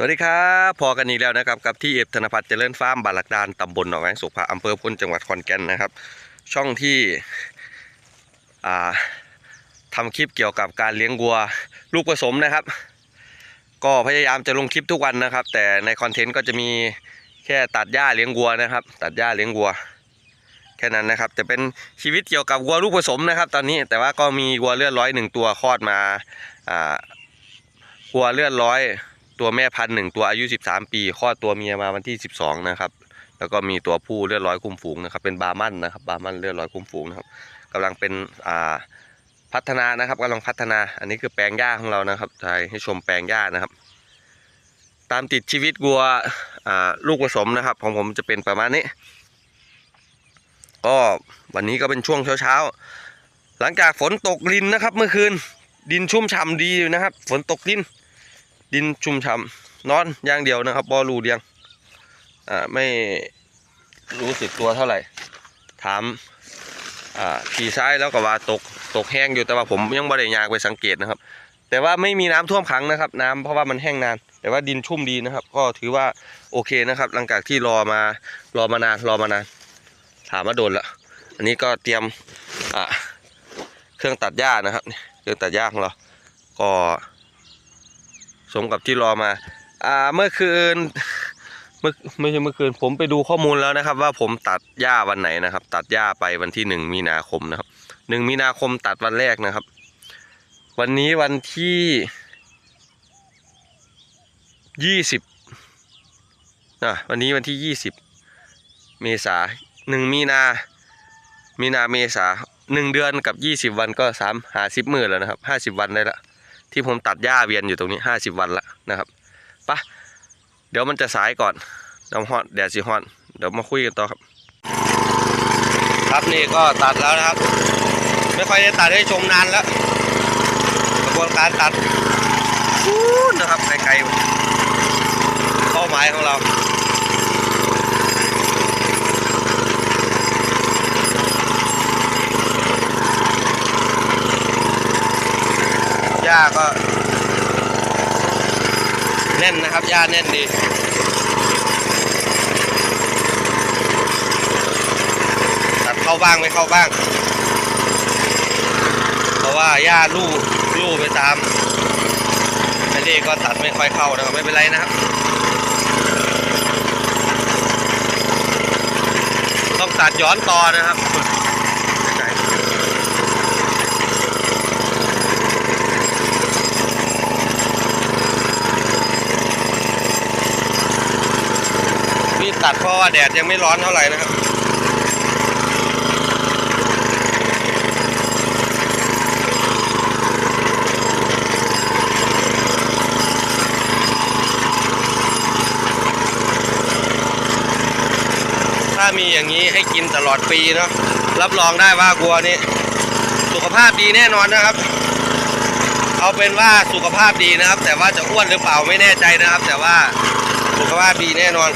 สวัสดีครับพอกันอีกแล้วนะครับกับที่เอฟธนพัฒน์เจริญฟาร์มบาลักดานตำบลหนองแวงสุขภาอำเภอพ้นจังหวัดขอนแก่นนะครับ ช่องที่ทำคลิปเกี่ยวกับการเลี้ยงวัวลูกผสมนะครับ ก็พยายามจะลงคลิปทุกวันนะครับ แต่ในคอนเทนต์ก็จะมีแค่ตัดหญ้าเลี้ยงวัวนะครับ ตัดหญ้าเลี้ยงวัว แค่นั้นนะครับจะเป็นชีวิตเกี่ยวกับวัวลูกผสมนะครับ ตอนนี้แต่ว่าก็มีวัวเลือดร้อยหนึ่งตัวคลอดมาวัวเลือดร้อย ตัวแม่พันหนึ่งตัวอายุ 13 ปีคลอดตัวเมียมาวันที่ 12 นะครับ แล้วก็มีตัวผู้เลือดร้อยคุ้มฝูงนะครับ เป็นบาร์มันนะครับ บาร์มันเลือดร้อยคุ้มฝูงนะครับกำลังเป็นอ่าพัฒนานะครับกำลังพัฒนา อันนี้คือแปลงหญ้าของเรานะครับถ่ายให้ชมแปลงหญ้านะครับ ตามติดชีวิตวัวอ่าลูกผสมนะครับ ของผมจะเป็นประมาณนี้ ก็วันนี้ก็เป็นช่วงเช้าๆหลังจากฝนตกลินนะครับ เมื่อคืนดินชุ่มฉ่ำดีอยู่นะครับ ฝนตกลิน ดินชุ่มฉ่ำนอนอย่างเดียวนะครับบอรูเดียงอ่าไม่รู้สึกตัวเท่าไหร่ ถามอ่าขี่ซ้ายแล้วก็ว่าตกตกแห้งอยู่แต่ว่าผมยังไม่ได้ยางไปสังเกตนะครับ แต่ว่าไม่มีน้ำท่วมขังนะครับ น้ำเพราะว่ามันแห้งนาน แต่ว่าดินชุ่มดีนะครับ ก็ถือว่าโอเคนะครับ หลังจากที่รอมารอมานานรอมานาน ถามว่าโดนละอันนี้ก็เตรียมอ่าเครื่องตัดหญ้านะครับ เครื่องตัดหญ้าของเราก็ สมกับที่รอมา อ่าเมื่อคืนเมื่อไม่ใช่เมื่อคืนผมไปดูข้อมูลแล้วนะครับ ว่าผมตัดหญ้าวันไหนนะครับ ตัดหญ้าไปวันที่หนึ่งมีนาคมนะครับหนึ่งมีนาคมตัดวันแรกนะครับ วันนี้วันที่ยี่สิบอะวันนี้วันที่ยี่สิบเมษาหนึ่งมีนามีนาเมษาหนึ่งเดือนกับยี่สิบวันก็สามหาสิบหมื่นแล้วนะครับห้าสิบวันได้ละ ที่ผมตัดหญ้าเวียนอยู่ตรงนี้ห้าสิบวันละนะครับปะเดี๋ยวมันจะสายก่อนน้ำฮอตแดดสีฮอตเดี๋ยวมาคุยกันต่อครับ ครับนี่ก็ตัดแล้วนะครับ ไม่ค่อยได้ตัดให้ชมนานแล้วกระบวนการตัดฟู๊ดนะครับไกลๆเป้าหมายของเรา ญ้าก็ แน่นนะครับหญ้าแน่นดีตัดเข้าบ้างไม่เข้าบ้าง เพราะว่าหญ้าลู่ลู่ไปตามอันนี้ก็ตัดไม่ค่อยเข้านะครับไม่เป็นไรนะครับต้องตัดย้อนต่อนะครับ ตัดเพราะว่าแดดยังไม่ร้อนเท่าไหร่นะครับถ้ามีอย่างนี้ให้กินตลอดปีเนาะรับรองได้ว่าวัวนี้สุขภาพดีแน่นอนนะครับ เอาเป็นว่าสุขภาพดีนะครับ แต่ว่าจะอ้วนหรือเปล่าไม่แน่ใจนะครับ แต่ว่าสุขภาพดีแน่นอน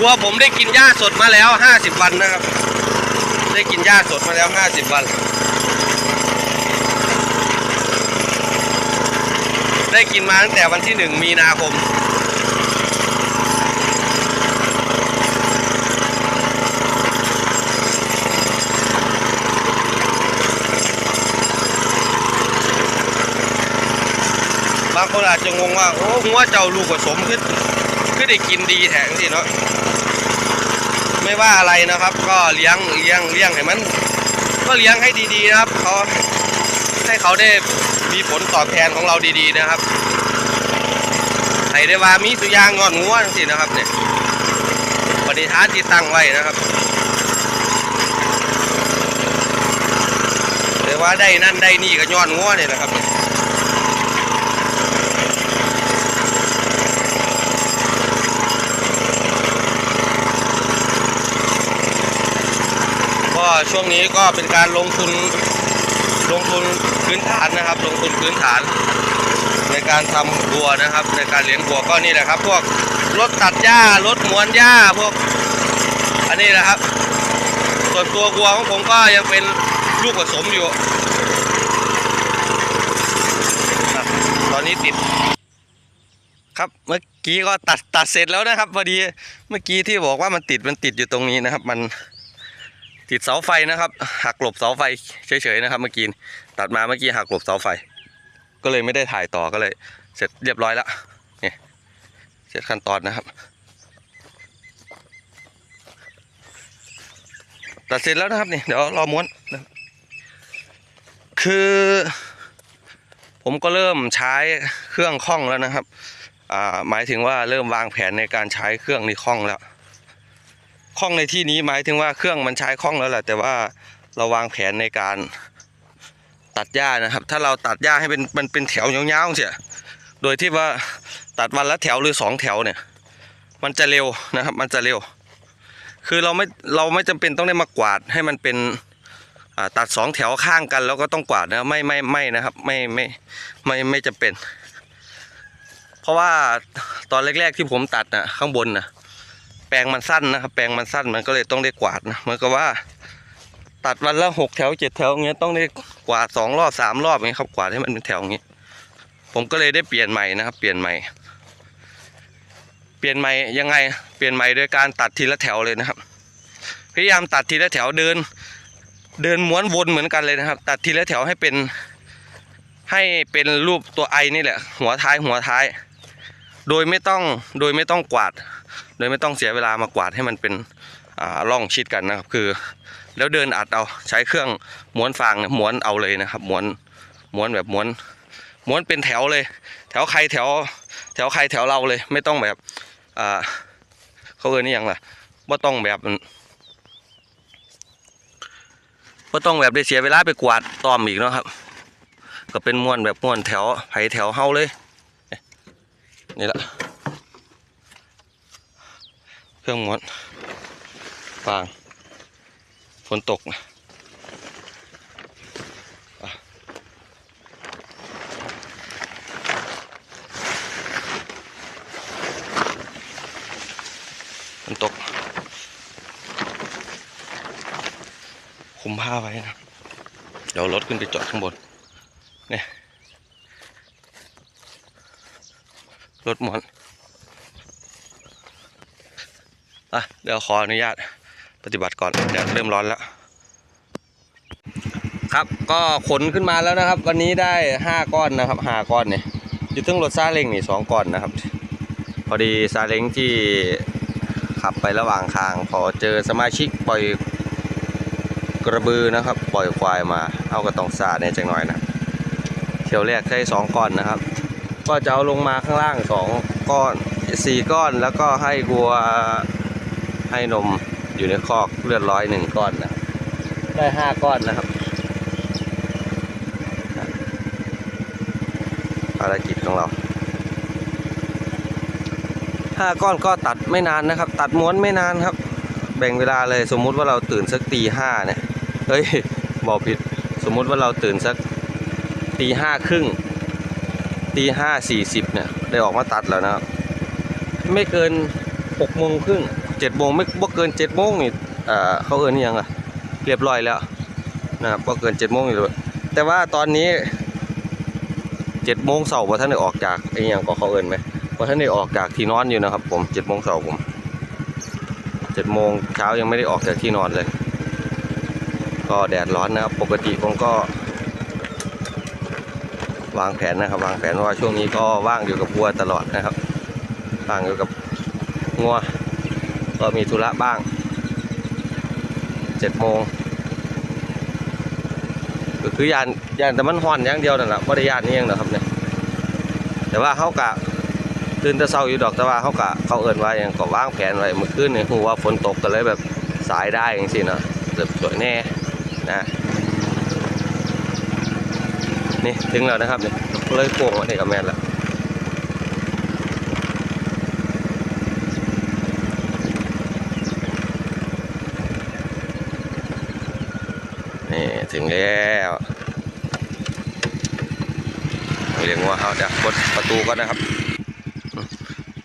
วัวผมได้กินหญ้าสดมาแล้ว 50 วันนะครับ ได้กินหญ้าสดมาแล้ว 50 วัน ได้กินมาตั้งแต่วันที่ 1 มีนาคมบางคนอาจจะงงว่า โอ้หัวเจ้าลูกผสมขึ้นขึ้นได้กินดีแถงสิเนาะ ไม่ว่าอะไรนะครับ ก็เลี้ยงเลี้ยงเลี้ยงให้มัน ก็เลี้ยงให้ดีๆนะครับเขาให้เขาได้มีผลตอบแทนของเราดีๆนะครับให้ได้ว่ามีสุยางงอนงัวสินะครับเนี่ยปฏิทานที่ตั้งไว้นะครับแต่ว่าได้นั่นได้นี่ก็ย้อนงัวเนี่ยนะครับ ช่วงนี้ก็เป็นการลงทุนลงทุนพื้นฐานนะครับ ลงทุนพื้นฐาน ในการทำบัวนะครับ ในการเลี้ยงบัวก็นี่แหละครับ พวกรถตัดหญ้ารถหมวนหญ้าพวก อันนี้นะครับ ส่วนตัววัวของผมก็ยังเป็นลูกผสมอยู่ตอนนี้ติดครับเมื่อกี้ก็ตัดตัดเสร็จแล้วนะครับ พอดีเมื่อกี้ที่บอกว่ามันติดมันติดอยู่ตรงนี้นะครับ มัน ติดเสาไฟนะครับ หักหลบเสาไฟเฉยๆนะครับ เมื่อกี้ตัดมาเมื่อกี้หักหลบเสาไฟ ก็เลยไม่ได้ถ่ายต่อก็เลย เสร็จเรียบร้อยแล้วนี่ยเสร็จขั้นตอนนะครับตัดเสร็จแล้วนะครับนี่เดี๋ยวรอม้วนคือ ผมก็เริ่มใช้เครื่องคล่องแล้วนะครับ อ่าหมายถึงว่าเริ่มวางแผนในการใช้เครื่องนี่คล่องแล้ว คล่องในที่นี้หมายถึงว่าเครื่องมันใช้คล่องแล้วแหละแต่ว่าเราวางแผนในการตัดหญ้านะครับ ถ้าเราตัดหญ้าให้เป็นมันเป็นแถวยาวๆเสียโดยที่ว่าตัดวันละแถวหรือสองแถวเนี่ย มันจะเร็วนะครับ มันจะเร็ว คือเราไม่เราไม่จำเป็นต้องได้มากวาดให้มันเป็นตัดสองแถวข้างกันแล้วก็ต้องกวาดนะไม่ไม่ไม่นะครับ ไม่ไม่ไม่ไม่จำเป็น เพราะว่าตอนแรก ๆที่ผมตัดนะข้างบนนะ แปลงมันสั้นนะครับ แปลงมันสั้นมันก็เลยต้องได้กวาดนะเหมือนกับว่า ตัดวันละหกแถวเจ็ดแถวอย่างเงี้ยต้องได้กวาดสองรอบสามรอบอย่างเงี้ยครับกวาดให้มันเป็นแถวอย่างงี้ผมก็เลยได้เปลี่ยนใหม่นะครับ เปลี่ยนใหม่ เปลี่ยนใหม่ยังไง เปลี่ยนใหม่โดยการตัดทีละแถวเลยนะครับ พยายามตัดทีละแถวเดิน เดินม้วนวนเหมือนกันเลยนะครับ ตัดทีละแถวให้เป็น ให้เป็นรูปตัวไอนี่แหละ หัวท้ายหัวท้าย โดยไม่ต้องโดยไม่ต้องกวาด โดยไม่ต้องเสียเวลามากวาดให้มันเป็นอ่าร่องชิดกันนะครับ คือ แล้วเดินอัดเอาใช้เครื่องม้วนฟางม้วนเอาเลยนะครับม้วนม้วนแบบม้วนม้วนเป็นแถวเลย แถวใครแถว แถวใครแถวเราเลย ไม่ต้องแบบเขาเอ่ยนี่ยังล่ะว่าต้องแบบว่าต้องแบบได้เสียเวลาไปกวาดตอมอีกเนาะครับ ก็เป็นม้วนแบบม้วนแถวไผแถวเฮาเลยนี่แหละ เครื่องม้วนฟางฝนตกนะฝนตก คุมผ้าไว้นะ เดี๋ยวรถขึ้นไปจอดข้างบน เนี่ย รถหมอน อะเดี๋ยวขออนุญาตปฏิบัติก่อนเดี๋ยวเริ่มร้อนแล้ว ครับก็ขนขึ้นมาแล้วนะครับ วันนี้ได้ห้าก้อนนะครับห้าก้อนเนี่ยอยู่ทั้งรถซาเล้งนี่สองก้อนนะครับ พอดีซาเล้งที่ขับไประหว่างทาง พอเจอสมาชิกปล่อยกระบือนะครับ ปล่อยควายมาเอากระตองซาเนี่ยจังหน่อยนะเที่ยวแรกได้สองก้อนนะครับ ก็จะเอาลงมาข้างล่างสองก้อนสี่ก้อนแล้วก็ให้วัว ให้นมอยู่ในคอกเลือดร้อยหนึ่งก้อนนะได้ห้าก้อนนะครับภารกิจของเราห้าก้อนก็ตัดไม่นานนะครับ ตัดม้วนไม่นานครับ แบ่งเวลาเลยสมมุติว่าเราตื่นสักตีห้าเนี่ยเฮ้ยบอกผิดสมมุติว่าเราตื่นสักตีห้าครึ่งตีห้าสี่สิบเนี่ยได้ออกมาตัดแล้วนะครับ ไม่เกินหกโมงครึ่ง เจ็ดโมงไม่บ่เกินเจ็ดโมงนี่เขาเอินยังอะเรียบร้อยแล้วนะครับบ่เกินเจ็ดโมงนี่เลยแต่ว่าตอนนี้เจ็ดโมงเสาร์พอท่านได้ออกจากไอ้ยังก็เขาเอินไหมพอท่านได้ออกจากที่นอนอยู่นะครับ ผมเจ็ดโมงเสาร์ผมเจ็ดโมงเช้ายังไม่ได้ออกจากที่นอนเลย ก็แดดร้อนนะครับ ปกติผมก็วางแผนนะครับ วางแผนว่าช่วงนี้ก็ว่างอยู่กับวัวตลอดนะครับว่างอยู่กับงัว ก็มีธุระบ้างเจ็ดโมงก็คือยานยานแต่มันห่อนอย่างเดียวนั่นแหละไม่ได้ยานนี่เองนะครับเนี่ยแต่ว่าเขากะตื่นแต่เช้าอยู่ดอกแต่ว่าเขากะเขาเอินไว้ยังก็วางแผนไว้เมื่อคืนเนี่ยหูว่าฝนตกก็เลยแบบสายได้อย่างสินะเกือบสวยแน่นะนี่ถึงแล้วนะครับเนี่ยเลยโค้งมาเนี่ยกับแม่แล้วนี่ ถึงแล้วเรียกว่าเอาเดี๋ยวกดประตูก็นะครับ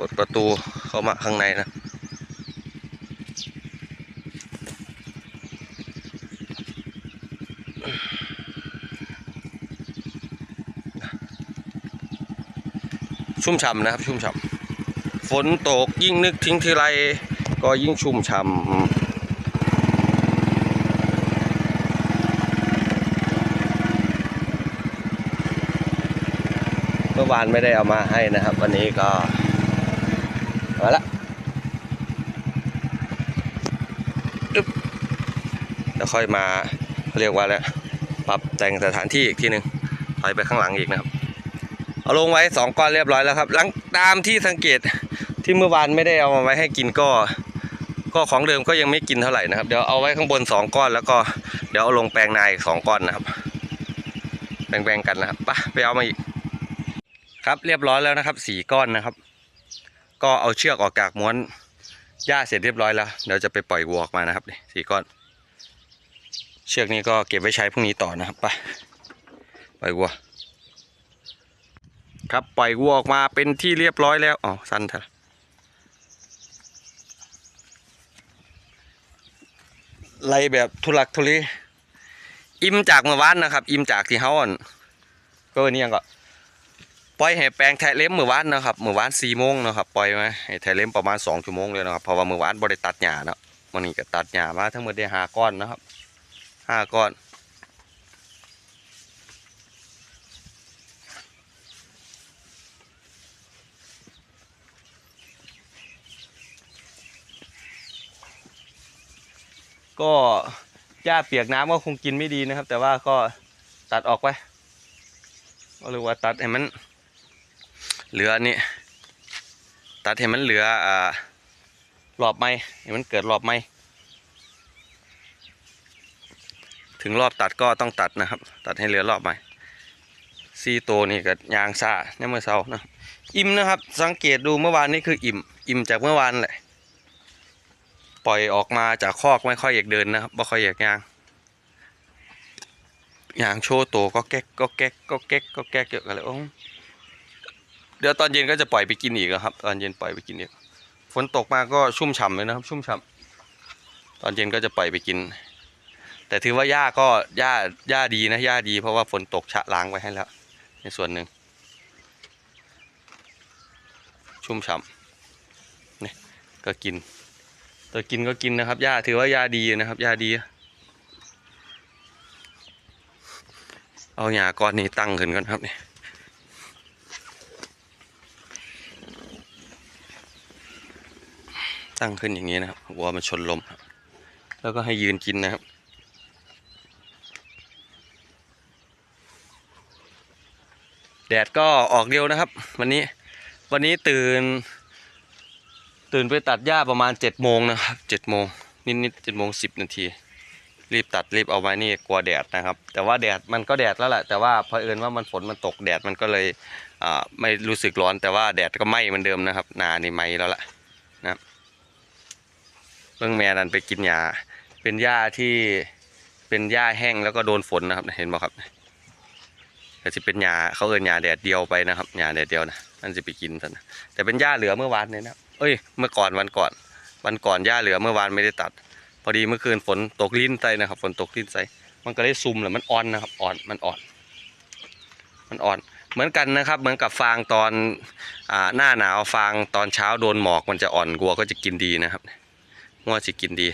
กดประตูเข้ามาข้างในนะชุ่มฉ่ำนะครับ ชุ่มฉ่ำฝนตกยิ่งนึกทิ้งทีไรก็ยิ่งชุ่มฉ่ำ อวานไม่ได้เอามาให้นะครับ วันนี้ก็มาละแล้วค่อยมาเรียกว่าแล้วปรับแต่งสถานที่อีกทีหนึ่งถอยไปข้างหลังอีกนะครับ เอาลงไว้สองก้อนเรียบร้อยแล้วครับหลังตามที่สังเกตที่เมื่อวานไม่ได้เอามาไว้ให้กินก็ ก็ของเดิมก็ยังไม่กินเท่าไหร่นะครับเดี๋ยวเอาไว้ข้างบนสองก้อนแล้วก็เดี๋ยวเอาลงแปลงนาอีกสองก้อนนะครับ แบ่งๆกันนะครับไปไปเอามาอีก ครับเรียบร้อยแล้วนะครับสี่ก้อนนะครับ ก็เอาเชือกออกจากม้วนหญ้าเสร็จเรียบร้อยแล้วเดี๋ยวจะไปปล่อยวัวออกมานะครับสี่ก้อน เชือกนี้ก็เก็บไว้ใช้พรุ่งนี้ต่อนะครับไปปล่อยวัว ครับปล่อยวัวออกมาเป็นที่เรียบร้อยแล้วอ๋อสั้นเถอะไล่แบบทุลักทุเลอิ่มจากเมื่อวานนะครับ อิ่มจากที่เฮาอ่อนก็วันนี้ยังก็ ปล่อยให้แปลงแทะเล็มมือวานนะครับมือวานสี่โมงนะครับปล่อยมาให้แทะเล็มประมาณสองชั่วโมงเลยนะครับเพราะว่ามือวานบริตัดหญ้าเนาะวันนี้ก็ตัดหญ้ามาทั้งหมดได้ห้าก้อนนะครับห้าก้อนก็หญ้าเปียกน้ำก็คงกินไม่ดีนะครับ แต่ว่าก็ตัดออกไปก็เรียกว่าตัดให้มัน เหลือนี่ตัดให้มันเหลืออ่ารอบไม้ให้มันเกิดรอบไม้ถึงรอบตัดก็ต้องตัดนะครับ ตัดให้เหลือรอบไม้ซีโตนี่ก็ยางซาเนี่ยเมื่อเช้านะอิ่มนะครับ สังเกตดูเมื่อวานนี้คืออิ่ม อิ่มจากเมื่อวานแหละปล่อยออกมาจากคอกไม่ค่อยอยากเดินนะครับไม่ค่อยอยากยางย่างโชว์ตัวก็แก๊กก็แก๊กก็แก๊กก็แก๊กเยอะกันเลยโอ้ เดี๋ยวตอนเย็นก็จะปล่อยไปกินอีกครับ ตอนเย็นปล่อยไปกินอีกฝนตกมาก็ชุ่มฉ่ำเลยนะครับ ชุ่มฉ่ำตอนเย็นก็จะปล่อยไปกิน แต่ถือว่าหญ้าก็หญ้าหญ้าดีนะหญ้าดีเพราะว่าฝนตกชะล้างไว้ให้แล้ว ในส่วนหนึ่งชุ่มฉ่ำนี่ก็กินตัวกินก็กินนะครับยาถือว่ายาดีนะครับยาดี เอาหญ้าก้อนนี้ตั้งขึ้นก่อนครับเนี่ย ตั้งขึ้นอย่างนี้นะครับวัวมันชนลมแล้วก็ให้ยืนกินนะครับ แดดก็ออกเร็วนะครับ วันนี้วันนี้ตื่น ตื่นไปตัดหญ้าประมาณเจ็ดโมงนะครับเจ็ดโมงนิดนิดเจ็ดโมงสิบนาที รีบตัดรีบเอาไว้นี่กลัวแดดนะครับ แต่ว่าแดดมันก็แดดแล้วแหละแต่ว่าเผอิญว่ามันฝนมันตกแดดมันก็เลยไม่รู้สึกร้อนแต่ว่าแดดก็ไหม้เหมือนเดิมนะครับนานี่ไหม้แล้วล่ะนะ เบื้องแม่นันไปกินหญ้าเป็นหญ้าที่เป็นหญ้าแห้งแล้วก็โดนฝนนะครับ เห็นไหมครับก็จะเป็นหญ้าเขาเอินหญ้าแดดเดียวไปนะครับหญ้าแดดเดียวนะนั่นจะไปกินซะนะแต่เป็นหญ้าเหลือเมื่อวานเนี่ยนะเอ้ย เมื่อก่อนวันก่อน วันก่อนหญ้าเหลือเมื่อวานไม่ได้ตัด พอดีเมื่อคืนฝนตกลิ้นใส่นะครับ ฝนตกลิ้นใส่มันก็ได้ซุ่มแหละมันอ่อนนะครับอ่อนมันอ่อน มันอ่อน เหมือนกันนะครับ เหมือนกับฟางตอนอ่าหน้าหนาวฟางตอนเช้าโดนหมอกมันจะอ่อนกลัวก็จะกินดีนะครับ งัวจะกินดี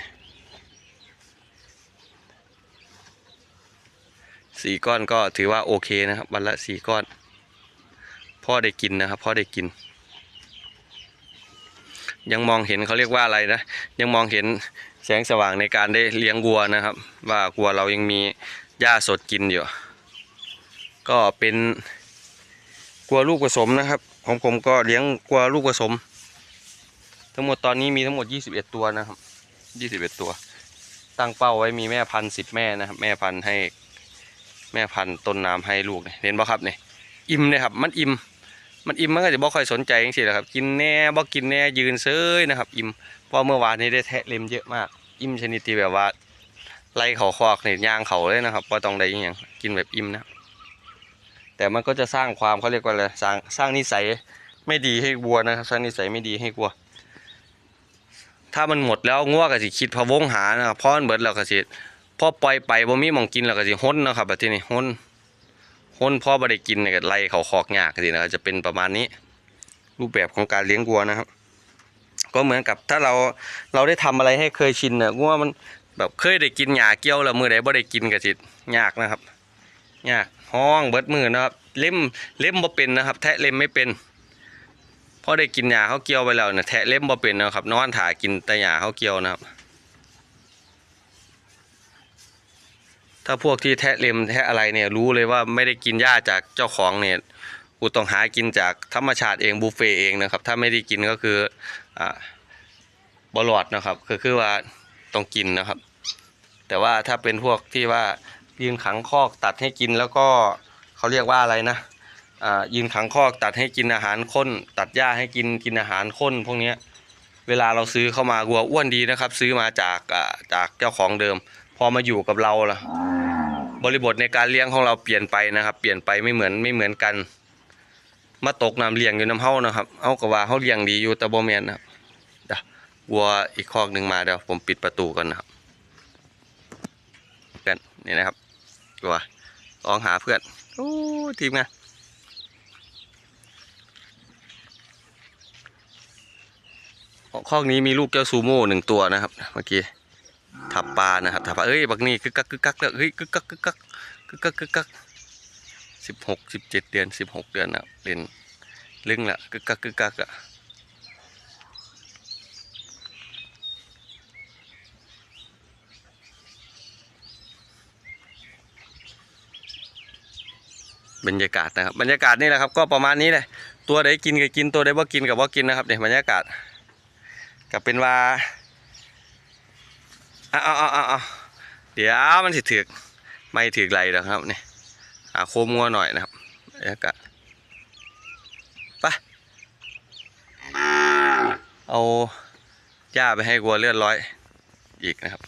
สี่ก้อนก็ถือว่าโอเคนะครับ วันละสี่ก้อน พ่อได้กินนะครับ พ่อได้กิน ยังมองเห็นเขาเรียกว่าอะไรนะ ยังมองเห็นแสงสว่างในการได้เลี้ยงวัวนะครับ ว่าวัวเรายังมีหญ้าสดกินอยู่ ก็เป็นกัวลูกผสมนะครับ ของผมก็เลี้ยงกัวลูกผสม ทั้งหมดตอนนี้มีทั้งหมด 21 ตัวนะครับ 21 ตัว ตั้งเป้าไว้มีแม่พันธุ์สิบแม่นะครับ แม่พันธุ์ให้ แม่พันธุ์ต้นน้ำให้ลูกเนี่ยเห็นบ่ครับเนี่ยอิ่มเลยครับ มันอิ่ม มันอิ่มมันก็จะบ่ค่อยสนใจจริงๆแหละครับ กินแน่บ่กินแน่ยืนเซยนะครับ อิ่ม เพราะเมื่อวานนี้ได้แทะเล็มเยอะมาก อิ่มชนิดที่แบบว่าไล่เขาคอกเนี่ยย่างเขาเลยนะครับว่าต้องได้ย่างกินแบบอิ่มนะ แต่มันก็จะสร้างความเขาเรียกว่าอะไรสร้างสร้างนิสัยไม่ดีให้วัวนะครับ สร้างนิสัยไม่ดีให้วัว ถ้ามันหมดแล้วงัวก็สิคิดพะวงหานะครับเพราะมันเบิดแล้วก็สิพอปล่อยไปบ่มีหมองกินแล้วก็สิห้นนะครับแบบที่นี่ห้นห้นพอบ่ได้กินเนี่ยก็ไล่เขาคอกยากสินะจะเป็นประมาณนี้ รูปแบบของการเลี้ยงวัวนะครับ ก็เหมือนกับถ้าเราเราได้ทำอะไรให้เคยชินน่ะวัวมันแบบเคยได้กินหญ้าเกี้ยวแล้วมือใดบ่ได้กินก็สิยากนะครับยากห้องเบิดมือนะครับ เล่มเล่มบ่เป็นนะครับ แทะเล่มไม่เป็น พอได้กินหญ้าเขาเกี่ยวไปแล้วเนี่ยแทะเล่มบ่เป็นนะครับ นอนถ่ากินแต่หญ้าเขาเกี่ยวนะครับ ถ้าพวกที่แทะเล็มแทะอะไรเนี่ยรู้เลยว่าไม่ได้กินหญ้าจากเจ้าของเนี่ยกูต้องหากินจากธรรมชาติเองบุฟเฟ่เองนะครับ ถ้าไม่ได้กินก็คืออ่าบลอดนะครับคือคือว่าต้องกินนะครับ แต่ว่าถ้าเป็นพวกที่ว่ายืนขังคอกตัดให้กินแล้วก็เขาเรียกว่าอะไรนะ ยืนขังคอกตัดให้กินอาหารข้น ตัดหญ้าให้กินกินอาหารข้น พวกนี้เวลาเราซื้อเข้ามาวัวอ้วนดีนะครับ ซื้อมาจากจากเจ้าของเดิม พอมาอยู่กับเราล่ะ บริบทในการเลี้ยงของเราเปลี่ยนไปนะครับ เปลี่ยนไปไม่เหมือนไม่เหมือนกัน มาตกน้ำเลี้ยงอยู่น้ำเฮานะครับเฮาก็ว่าเฮาเลี้ยงดีอยู่แต่บ่แม่นนะครับเดี๋ยววัวอีกคอกหนึ่งมาเดี๋ยวผมปิดประตูก่อนนะครับเพื่อนนี่นะครับวัวลองหาเพื่อนโอ้ทีมงาน คอกนี้มีลูกเจ้าซูโม่หนึ่งตัวนะครับเมื่อกี้ทับปลานะครับทับปลาเอ้ยบักนี่กึกกักกึกกักแล้วเฮ้ยกึกกักกึกกักกึกกักกึกกักสิบหกสิบเจ็ดเดือนสิบหกเดือนนะเรียนลึงละกึกกักกึกกักอะบรรยากาศนะครับบรรยากาศนี่แหละครับก็ประมาณนี้เลยตัวใดกินก็กินตัวใดบ่กินกับบ่กินนะครับเนี่ยบรรยากาศ ก็เป็นว่าอาเอาเอาเอาเอาเดี๋ยวมันสิถือกไม่ถือไรแล้วครับนี่หาโคมงัวหน่อยนะครับบรรยากาศไปเอาหญ้าไปให้วัวเลือดร้อยอีกนะครับ